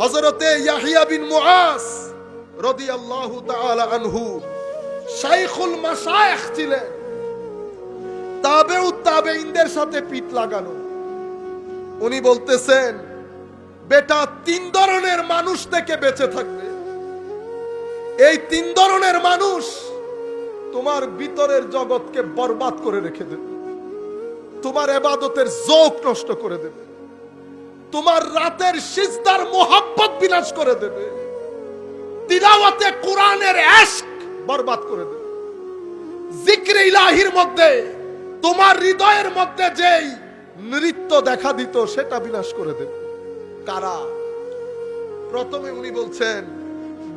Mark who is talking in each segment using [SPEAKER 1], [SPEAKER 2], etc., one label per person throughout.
[SPEAKER 1] হজরতে ইয়াহিয়া বিন মুআস রাদিয়াল্লাহু তাআলা আনহু শাইখুল মাশায়েখ ছিলেন। তাবেউ তাবেইনদের সাথে পিঠ লাগানো। উনি বলতেছেন, বেটা, তিন ধরনের মানুষ থেকে বেঁচে থাকবে। এই তিন ধরনের মানুষ তোমার ভিতরের জগৎকে বরবাদ করে রেখে দেবে। তোমার এবাদতের জোক নষ্ট করে দেবে। তোমার রাতের সিজদার মোহাব্বত বিনাশ করে দেবে। তিলাওয়াতে কোরআনের বরবাদ করে দেবে। জিক্রে ইলাহির মধ্যে, তোমার হৃদয়ের মধ্যে যেই নৃত্য দেখা দিত, সেটা বিনাশ করে দেবে। কারা? প্রথমে উনি বলছেন,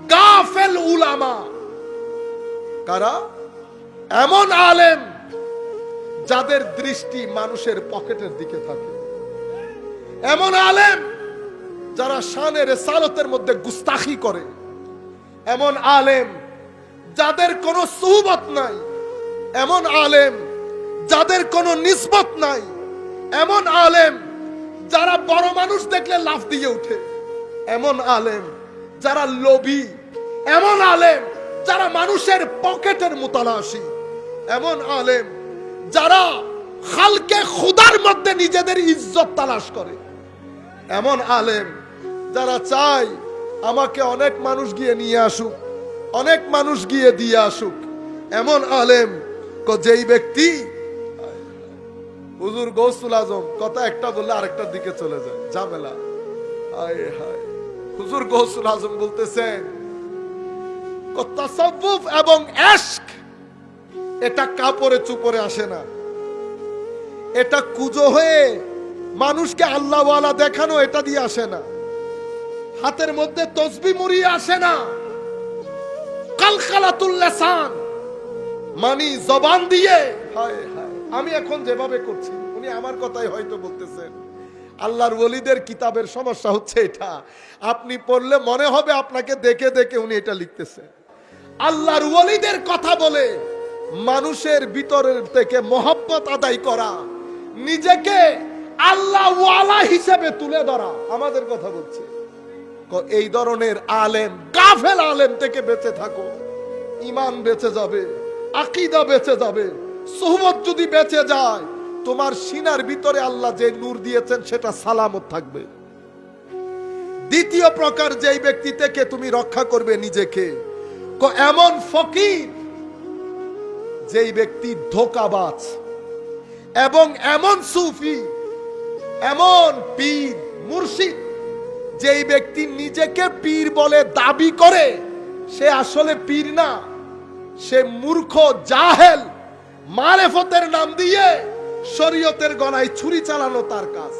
[SPEAKER 1] গাফেল উলামা। কারা? এমন আলেম যাদের দৃষ্টি মানুষের পকেটের দিকে থাকে। এমন আলেম যারা শানের সালতের মধ্যে গুস্তাখি করে। এমন আলেম যাদের কোনো সুহবত নাই। এমন আলেম যাদের কোনো নিসবত নাই। এমন আলেম যারা বড় মানুষ দেখলে লাফ দিয়ে উঠে এমন আলেম যারা লোভী। এমন আলেম যারা মানুষের পকেটের মোতালাসি এমন আলেম যারা খালকে খুদার মধ্যে নিজেদের ইজ্জত তালাশ করে। এমন আলেম যারা চায় আমাকে অনেক মানুষ গিয়ে নিয়ে আসুক, অনেক মানুষ গিয়ে দিয়ে আসুক। এমন আলেম যেই ব্যক্তি, হুজুর গৌসুল আজম, কথা একটা বললে আরেকটার দিকে চলে যায়, ঝামেলা। হায় হায়। হুজুর গৌসুল আজম বলতেছেন এবং এটা কাপড়ে চুপরে আসে না। এটা কুজো হয়ে মানুষকে আল্লাহওয়ালা দেখানো এটা দিয়ে আসে না। হাতের মধ্যে তসবি মুড়িয়ে আসে না। কালকালাতুল লেসান। মানি জবান দিয়ে, হায় হায়, আমি এখন যেভাবে করছি, উনি আমার কথাই হয়তো বলতেছেন। আল্লাহর ওলিদের কিতাবের সমস্যা হচ্ছে এটা। আপনি পড়লে মনে হবে আপনাকে দেখে দেখে উনি এটা লিখতেছেন। আল্লাহর ওলিদের কথা বলে মানুষের ভিতরের থেকে মহব্বত আদায় করা, নিজেকে আল্লাহ হিসেবে তুলে ধরা। আমাদের কথা বলছে। এই ধরনের আলেম, গাফেল আলেম থেকে বেঁচে থাকো। ইমান বেঁচে যাবে, আকিদা বেঁচে যাবে, সোহবত যদি বেঁচে যায়, তোমার সিনার ভিতরে আল্লাহ যে নূর দিয়েছেন, সেটা সালামত থাকবে। দ্বিতীয় প্রকার যেই ব্যক্তি থেকে তুমি রক্ষা করবে নিজেকে এমন ফকির যেই ব্যক্তি ধোকাবাজ এবং এমন সুফি এমন পীর মুর্শিদ, যেই ব্যক্তি নিজেকে পীর বলে দাবি করে, সে আসলে পীর না। সে মূর্খ, জাহেল, মারেফতের নাম দিয়ে শরীয়তের গলায় ছুরি চালানো তার কাজ।